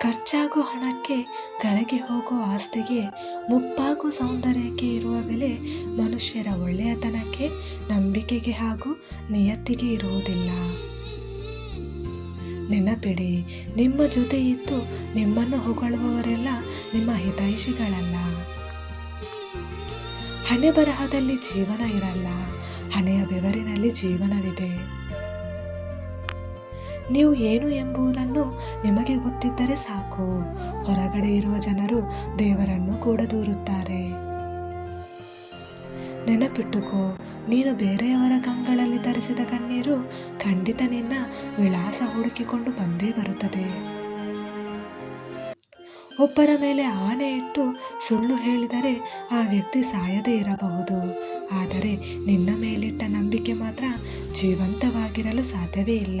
ಖರ್ಚಾಗೋ ಹಣಕ್ಕೆ ಕರಗಿ ಹೋಗೋ ಆಸ್ತಿಗೆ ಮುಪ್ಪಾಗೋ ಸೌಂದರ್ಯಕ್ಕೆ ಇರುವ ಬೆಲೆ ಮನುಷ್ಯರ ಒಳ್ಳೆಯತನಕ್ಕೆ, ನಂಬಿಕೆಗೆ ಹಾಗೂ ನಿಯತ್ತಿಗೆ ಇರುವುದಿಲ್ಲ. ನೆನಪಿಡಿ, ನಿಮ್ಮ ಜೊತೆ ಇದ್ದು ನಿಮ್ಮನ್ನು ಹೊಗಳುವವರೆಲ್ಲ ನಿಮ್ಮ ಹಿತೈಷಿಗಳಲ್ಲ. ಹಣೆ ಬರಹದಲ್ಲಿ ಜೀವನ ಇರಲ್ಲ. ಹಣೆಯ ಬೆವರಿನಲ್ಲಿ ಜೀವನವಿದೆ. ನೀವು ಏನು ಎಂಬುದನ್ನು ನಿಮಗೆ ಗೊತ್ತಿದ್ದರೆ ಸಾಕು. ಹೊರಗಡೆ ಇರುವ ಜನರು ದೇವರನ್ನು ಕೂಡ ದೂರುತ್ತಾರೆ. ನೆನಪಿಟ್ಟುಕೋ, ನೀನು ಬೇರೆಯವರ ಕಂಗಳಲ್ಲಿ ತರಿಸಿದ ಕಣ್ಣೀರು ಖಂಡಿತ ನಿನ್ನ ವಿಳಾಸ ಹುಡುಕಿಕೊಂಡು ಬಂದೇ ಬರುತ್ತದೆ. ಒಬ್ಬರ ಮೇಲೆ ಆನೆ ಇಟ್ಟು ಸುಳ್ಳು ಹೇಳಿದರೆ ಆ ವ್ಯಕ್ತಿ ಸಾಯದೇ ಇರಬಹುದು. ಆದರೆ ನಿನ್ನ ಮೇಲಿಟ್ಟ ನಂಬಿಕೆ ಮಾತ್ರ ಜೀವಂತವಾಗಿರಲು ಸಾಧ್ಯವೇ ಇಲ್ಲ.